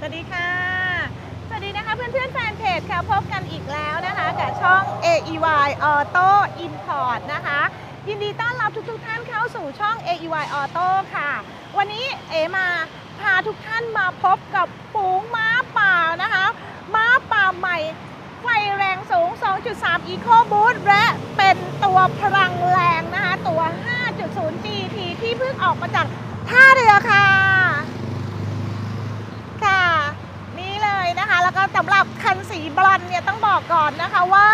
สวัสดีค่ะ สวัสดีนะคะเพื่อนๆแฟนเพจค่ะพบกันอีกแล้วนะคะกับช่อง AEY Auto Import นะคะ ยินดีต้อนรับทุกๆท่านเข้าสู่ช่อง AEY Auto ค่ะ วันนี้เอมาพาทุกท่านมาพบกับฝูงม้าป่านะคะ ม้าป่าใหม่ ไฟแรงสูง 2.3 Eco Boost และเป็นตัวพลังแรงนะคะ ตัว 5.0 GT ที่เพิ่งออกมาจากท่าเรือค่ะ ค่ะ นี่เลยนะคะ แล้วก็สำหรับคันสีบรอนซ์เนี่ยต้อง บอกก่อนนะคะว่า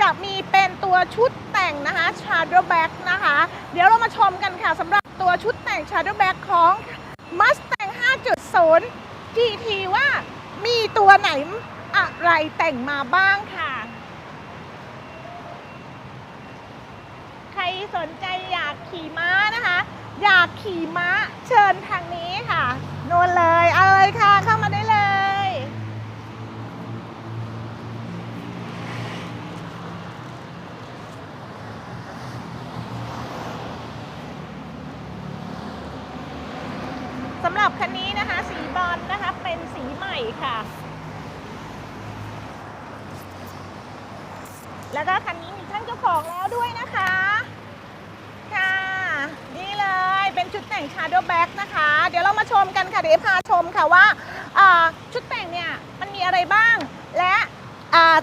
จะมีเป็นตัวชุดแต่งนะคะ Shadow Back นะคะ เดี๋ยวเรามาชมกันค่ะสำหรับตัวชุดแต่ง Shadow Back ของ Mustang 5.0 GT ว่ามีตัวไหนอะไรแต่งมาบ้างค่ะ ใครสนใจอยากขี่ม้านะคะ อยากขี่ม้าเชิญทางนี้ค่ะ โน่นเลย เอาเลยค่ะ เข้ามาได้เลย สำหรับคันนี้นะคะ สีบอลนะคะ เป็นสีใหม่ค่ะ แล้วก็คันนี้มี ท่านเจ้าของแล้วด้วยนะคะ ค่ะ นี่เลยเป็นชุดแต่ง Shadow Back นะคะ เดี๋ยวเรามาชมกันค่ะเดี๋ยวพาชมค่ะว่าชุดแต่งเนี่ยมันมีอะไรบ้าง และ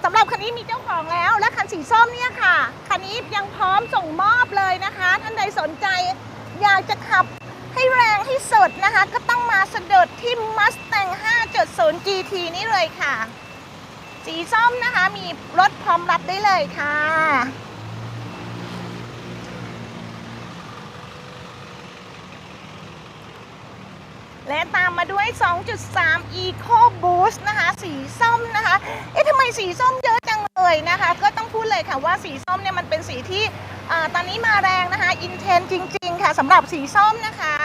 สำหรับคันนี้มีเจ้าของแล้วและคันสีส้มเนี่ยค่ะ คันนี้ยังพร้อมส่งมอบเลยนะคะ ท่านใดสนใจอยากจะขับให้แรงให้สุดนะคะ ก็ต้องมาสะดุดที่ Mustang 5.0 GT นี่เลยค่ะ สีส้มนะคะมีรถพร้อมรับได้เลยค่ะและตามมาด้วย 2.3 Eco Boost นะคะ สีส้มนะคะ เอ๊ะทำไมสีส้มเยอะจังเลยนะคะ ก็ต้องพูดเลยค่ะว่าสีส้มเนี่ยมันเป็นสีที่อตอนนี้มาแรงนะคะ อินเทนจริง ๆ ค่ะสำหรับสีส้มนะคะ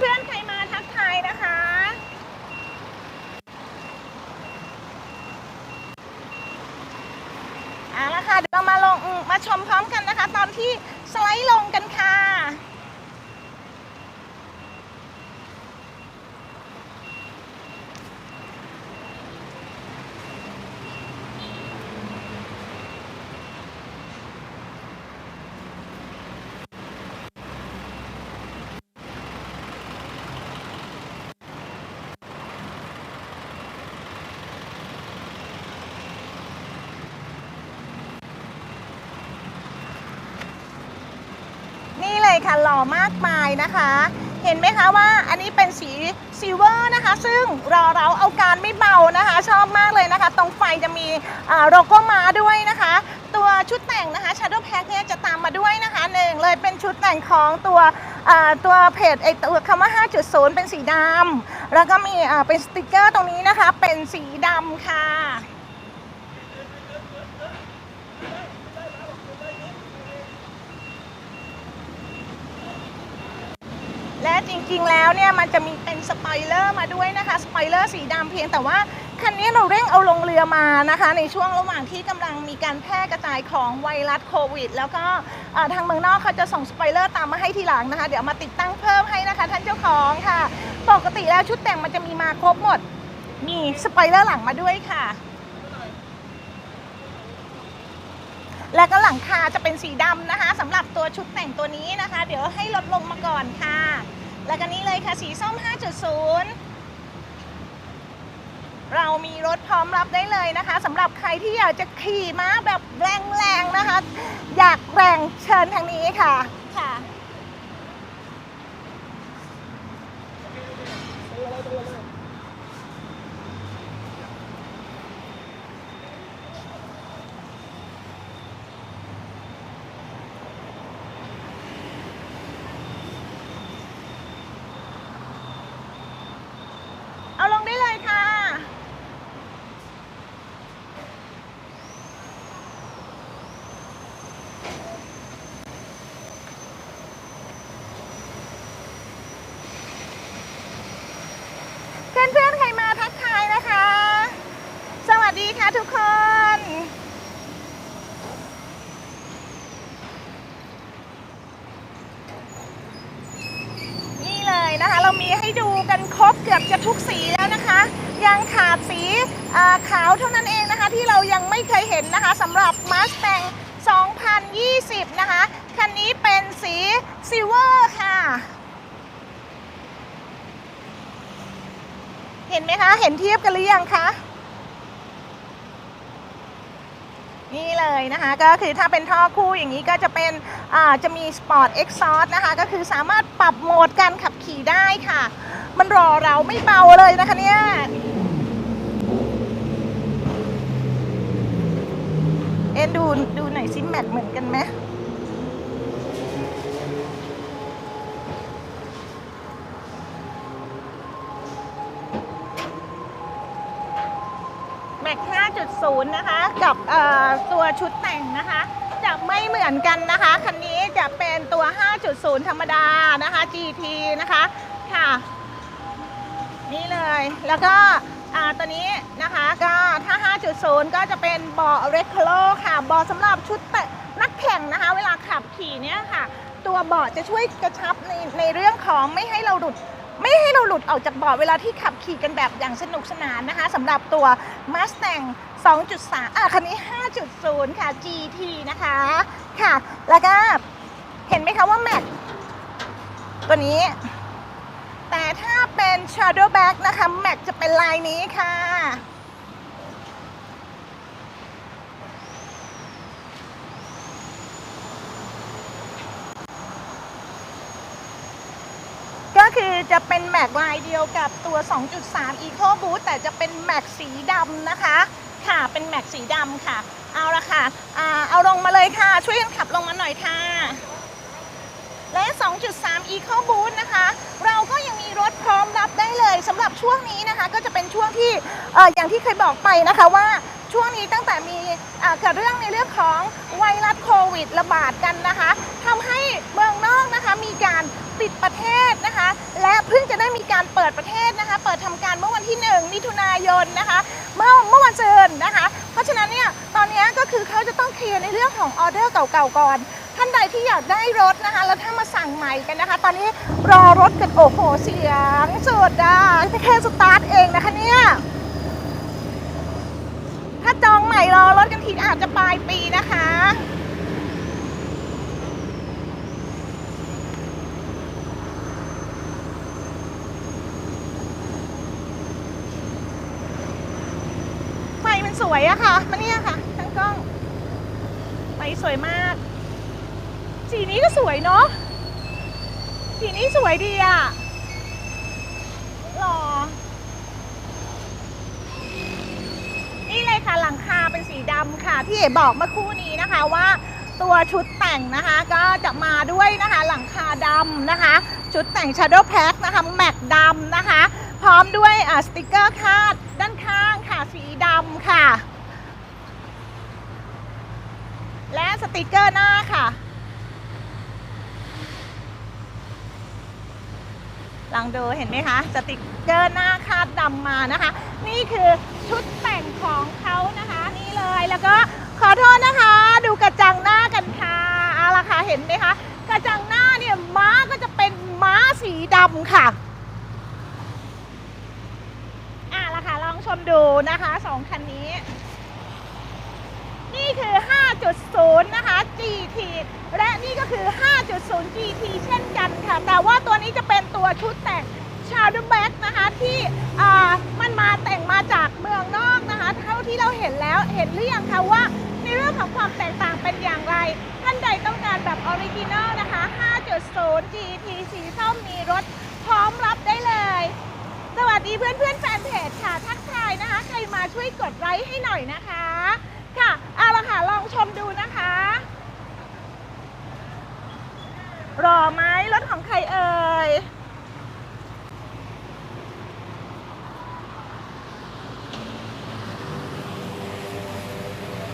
เพื่อนๆ ใครมาทักทายนะคะ เอาละค่ะ เดี๋ยวเรามาลงอืมมาชมพร้อมกันนะคะ ตอนที่สไลด์ลงกันค่ะ นี่เลย ค่ะหล่อมากมายนะคะ เห็นไหมคะว่าอันนี้เป็นสีซิลเวอร์นะคะ ซึ่งรอเราเอาการไม่เบานะคะ ชอบมากเลยนะคะ ตรงไฟจะมีโลโก้มาด้วยนะคะ ตัวชุดแต่งนะคะ Shadow Pack เนี่ยจะตามมาด้วยนะคะหนึ่งเลยเป็นชุดแต่งของตัวตัวเพจไอตัวคำว่า 5.0 เป็นสีดำแล้วก็มีเป็นสติกเกอร์ตรงนี้นะคะ เป็นสีดำค่ะ และจริงๆแล้วเนี่ยมันจะมีเป็นสปอยเลอร์มาด้วยนะคะสปอยเลอร์สีดำเพียงแต่ว่าคันนี้เราเร่งเอาลงเรือมานะคะ ในช่วงระหว่างที่กำลังมีการแพร่กระจายของไวรัสโควิด แล้วก็ทางเมืองนอกเขาจะส่งสปอยเลอร์ตามมาให้ทีหลังนะคะ เดี๋ยวมาติดตั้งเพิ่มให้นะคะ ท่านเจ้าของค่ะ ปกติแล้วชุดแต่งมันจะมีมาครบหมด มีสปอยเลอร์หลังมาด้วยค่ะ แล้วก็หลังคาจะเป็นสีดำนะคะสำหรับตัวชุดแต่งตัวนี้นะคะ เดี๋ยวให้ลดลงมาก่อนค่ะ แล้วก็นี้เลยค่ะ สีส้ม 5.0 เรามีรถพร้อมรับได้เลยนะคะสำหรับใครที่อยากจะขี่ม้าแบบแรงๆนะคะ อยากแรงเชิญทางนี้ค่ะะทุกคน นี่เลยนะคะ เรามีให้ดูกันครบเกือบจะทุกสีแล้วนะคะ ยังขาดสีขาวเท่านั้นเองนะคะ ที่เรายังไม่เคยเห็นนะคะสำหรับมาสแตง2020 นะคะ คันนี้เป็นสีซิลเวอร์ค่ะ เห็นไหมคะ เห็นเทียบกันหรือยังคะ นี่เลยนะคะก็คือถ้าเป็นท่อคู่อย่างนี้ก็จะเป็นจะมี Sport Exhaust นะคะ ก็คือสามารถปรับโหมดการขับขี่ได้ค่ะ มันรอเราไม่เบาเลยนะคะเนี่ยเอ็นดูดูหน่อยซิแมทเหมือนกันไหม แม็ก 5.0 นะคะ กับตัวชุดแต่งนะคะ จะไม่เหมือนกันนะคะ คันนี้จะเป็นตัว 5.0 ธรรมดานะคะ GT นะคะค่ะ นี่เลย แล้วก็ตัวนี้นะคะก็ถ้า 5.0 ก็จะเป็นเบาะ r e c l o ค่ะเบาะสำหรับชุดนักแข่งนะคะ เวลาขับขี่เนี่ยค่ะ ตัวเบาะจะช่วยกระชับในในเรื่องของไม่ให้เราหลุด ไม่ให้เราหลุดออกจากเบาะเวลาที่ขับขี่กันแบบอย่างสนุกสนานนะคะสำหรับตัว Mustang 2.3 อะคันนี้ 5.0 ค่ะ GT นะคะค่ะ แล้วก็เห็นไหมคะว่าแม็กตัวนี้ แต่ถ้าเป็น Shadow Back นะคะแม็กจะเป็นลายนี้ค่ะ ก็คือจะเป็นแม็กลายเดียวกับตัว 2.3 Eco Boost แต่จะเป็นแม็กสีดำนะคะ ค่ะ เป็นแม็กสีดำค่ะ เอาละค่ะอ่าเอาลงมาเลยค่ะ ช่วยกันขับลงมาหน่อยค่ะ และ 2.3 Eco Boost นะคะ เราก็ยังมีรถพร้อมรับได้เลยสำหรับช่วงนี้นะคะ ก็จะเป็นช่วงที่ออย่างที่เคยบอกไปนะคะว่าช่วงนี้ตั้งแต่มีเกิดเรื่องในเรื่องของไวรัสโควิดระบาดกันนะคะทำให้เมือง มีการปิดประเทศนะคะ และเพิ่งจะได้มีการเปิดประเทศนะคะ เปิดทำการเมื่อวันที่ 1 มิถุนายนนะคะ เมื่อเมื่อวันเสาร์นะคะ เพราะฉะนั้นเนี่ยตอนนี้ก็คือเขาจะต้องเคลียร์ในเรื่องของออเดอร์เก่าๆก่อนท่านใดที่อยากได้รถนะคะ แล้วถ้ามาสั่งใหม่กันนะคะ ตอนนี้รอรถกันโอ้โหเสียงสุดอะแค่สตาร์ทเองนะคะเนี่ยถ้าจองใหม่รอรถกันทีอาจจะปลายปีนะคะ ไฟมันส วยอะค่ะมาเนี่ยค่ะทั้งกล้องไฟสวยมาก สีนี้ก็สวยเนาะสีนี้สวยดีอะหล่อนี่เลยค่ะหลังคาเป็นสีดำค่ะที่เอ๋บอกเมื่อคู่นี้นะคะว่าตัวชุดแต่งนะคะก็จะมาด้วยนะคะหลังคาดำนะคะ ชุดแต่ง Shadow Pack นะคะแม็กดำนะคะ พร้อมด้วยสติกเกอร์คาดด้านข้างค่ะสีดำค่ะ และสติกเกอร์หน้าค่ะ ลองดูเห็นไหมคะ สติกเกอร์หน้าคาดดำมานะคะ นี่คือชุดแต่งของเขานะคะ นี่เลยแล้วก็ขอโทษนะคะ ดูกระจังหน้ากันค่ะเอาละค่ะเห็นไหมคะ กระจังหน้าเนี่ยม้าก็จะเป็นม้าสีดำค่ะอะละค่ะลองชมดูนะคะสองคันนี้ นี่คือ 5.0 นะคะ GT และนี่ก็คือ 5.0 GT เช่นกันค่ะ แต่ว่าตัวนี้จะเป็นตัวชุดแต่ง Shadow Back นะคะที่มันมาแต่งมาจากเมืองนอกนะคะ เท่าที่เราเห็นแล้วเห็นหรือยังคะว่าในเรื่องของความแตกต่างเป็นอย่างไร ท่านใดต้องการแบบออริจินอลนะคะ 5.0 GT สีส้มมีรถพร้อมรับได้เลย สวัสดีเพื่อนเพื่อนๆแฟนเพจค่ะ ทักทายนะคะ ใครมาช่วยกดไลค์ให้หน่อยนะคะ ค่ะ เอาละค่ะ ลองชมดูนะคะ รอไหมรถของใครเอ่ย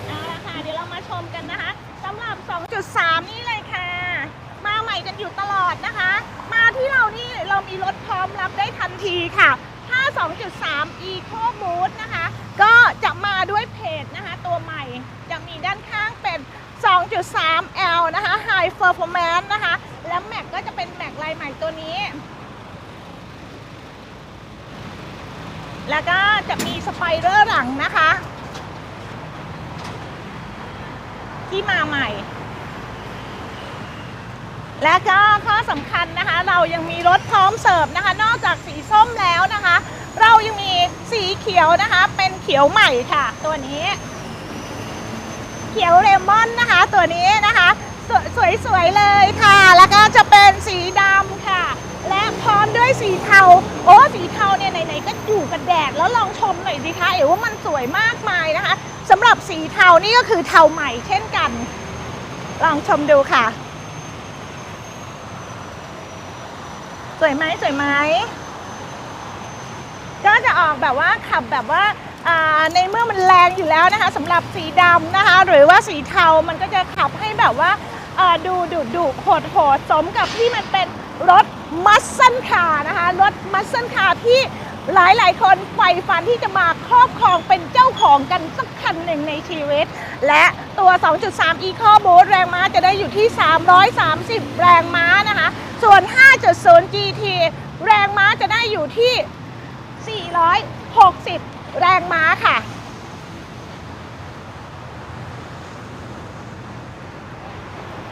เอาละค่ะ เดี๋ยวเรามาชมกันนะคะสำหรับ 2.3 นี่เลยค่ะ มาใหม่กันอยู่ตลอดนะคะ มาที่เรานี่เรามีรถพร้อมรับได้ทันทีค่ะถ้า2.3 Eco Boost นะคะ ก็จะมาด้วยเพจนะคะ ตัวใหม่ จะมีด้านข้างเป็น 3L นะคะ High Performance นะคะ แล้วแม็กก็จะเป็นแม็กลายใหม่ตัวนี้ แล้วก็จะมีสไปเดอร์หลังนะคะ ที่มาใหม่ และก็ข้อสำคัญนะคะ เรายังมีรถพร้อมเสิร์ฟนะคะ นอกจากสีส้มแล้วนะคะ เรายังมีสีเขียวนะคะ เป็นเขียวใหม่ค่ะ ตัวนี้ เขียวเลมอนนะคะ ตัวนี้นะคะสวยสวยๆเลยค่ะ แล้วก็จะเป็นสีดำค่ะ และพร้อมด้วยสีเทา โอ้สีเทาเนี่ยไหนๆก็อยู่กันแดดแล้วลองชมหน่อยดิคะเอ๋ว่ามันสวยมากมายนะคะสำหรับสีเทานี่ก็คือเทาใหม่เช่นกัน ลองชมดูค่ะ สวยไหมสวยไหมก็จะออกแบบว่าขับแบบว่า ในเมื่อมันแรงอยู่แล้วนะคะสำหรับสีดำนะคะ หรือว่าสีเทามันก็จะขับให้แบบว่าดูดุดุโหดโหดสมกับที่มันเป็นรถมัสเซนคาร์นะคะรถมัสเซนคาร์ที่หลายหลายๆคนใฝ่ฝันที่จะมาครอบครองเป็นเจ้าของกันสักคันหนึ่งในชีวิต และตัว 2.3 Eco Boost แรงม้าจะได้อยู่ที่ 330 แรงม้านะคะ ส่วน 5.0 GT แรงม้าจะได้อยู่ที่ 460 แรงม้าค่ะ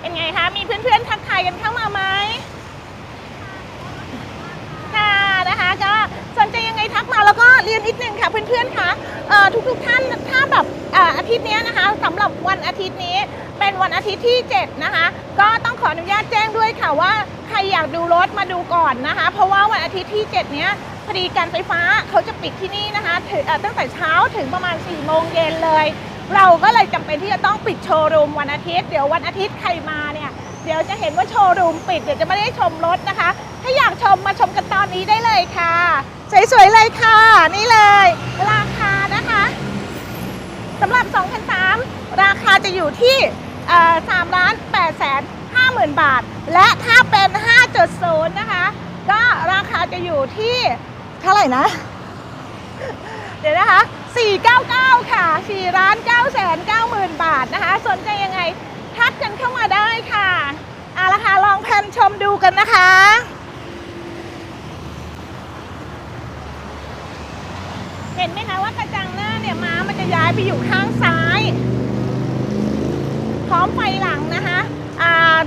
เป็นไงคะ มีเพื่อนๆทักทายกันเข้ามาไหมค่ะนะคะ ก็สนใจยังไงทักมาแล้วก็เรียนนิดนึงค่ะเพื่อนๆคะเอ่อทุกๆท่านถ้าแบบออาทิตย์นี้นะคะสำหรับวันอาทิตย์นี้เป็นวันอาทิตย์ที่ 7 นะคะ ก็ต้องขออนุญาตแจ้งด้วยค่ะว่าใครอยากดูรถมาดูก่อนนะคะ เพราะว่าวันอาทิตย์ที่ 7 เนี้ย อดีการไฟฟ้าเขาจะปิดที่นี่นะคะตั้งแต่เช้าถึงประมาณ4โมงเย็นเลย เราก็เลยจำเป็นที่จะต้องปิดโชว์รูมวันอาทิตย์เดี๋ยววันอาทิตย์ใครมาเนี่ยเดี๋ยวจะเห็นว่าโชว์รูมปิดเดี๋ยวจะไม่ได้ชมรถนะคะ ถ้าอยากชมมาชมกันตอนนี้ได้เลยค่ะสวยๆเลยค่ะ นี่เลย ราคานะคะสำหรับ2003ราคาจะอยู่ที่3ล้าน8แสน5หมื่นบาท และถ้าเป็น 5.0 นะคะ ก็ราคาจะอยู่ที่ เท่าไหร่นะ เดี๋ยวนะคะ 499 ค่ะ4ล้าน9แสน9หมื่นบาทนะคะ สนใจยังไง ทักกันเข้ามาได้ค่ะเอาละค่ะลองแพนชมดูกันนะคะเห็นไหมคะว่ากระจังหน้าเนี่ยม้ามันจะย้ายไปอยู่ข้างซ้าย พร้อมไฟหลังนะคะอ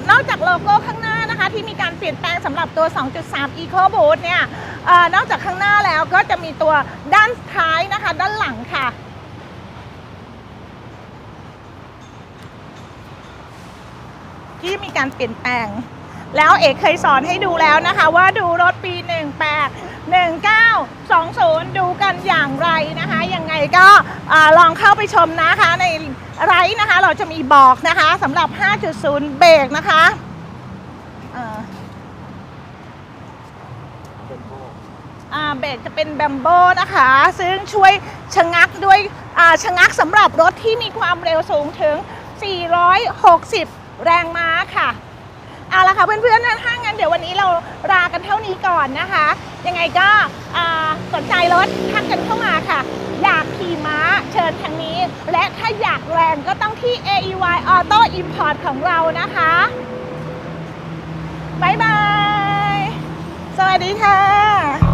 นอกจากโลโก้ข้างหน้านะคะ ที่มีการเปลี่ยนแปลงสำหรับตัว 2.3 Eco Boost เนี่ย อนอกจากข้างหน้าแล้วก็จะมีตัวด้านท้ายนะคะ ด้านหลังค่ะ ที่มีการเปลี่ยนแปลง แล้วเอกเคยสอนให้ดูแล้วนะคะว่าดูรถปี 18 1920 ดูกันอย่างไรนะคะ ยังไงก็อลองเข้าไปชมนะคะในไรนะคะ เราจะมีบอกนะคะสำหรับ 5.0 เบรกนะคะ เบรกจะเป็นแบมโบนะคะ ซึ่งช่วยชะงักด้วยชะงักสำหรับรถที่มีความเร็วสูงถึง 460 แรงม้าค่ะเอาละค่ะเพื่อนๆถ้างั้นเดี๋ยววันนี้เราลากันเท่านี้ก่อนนะคะ ยังไงก็สนใจรถทักกันเข้ามาค่ะ อยากขี่ม้าเชิญทางนี้ และถ้าอยากแรงก็ต้องที่ AEY Auto Import ของเรานะคะบ๊ายบาย สวัสดีค่ะ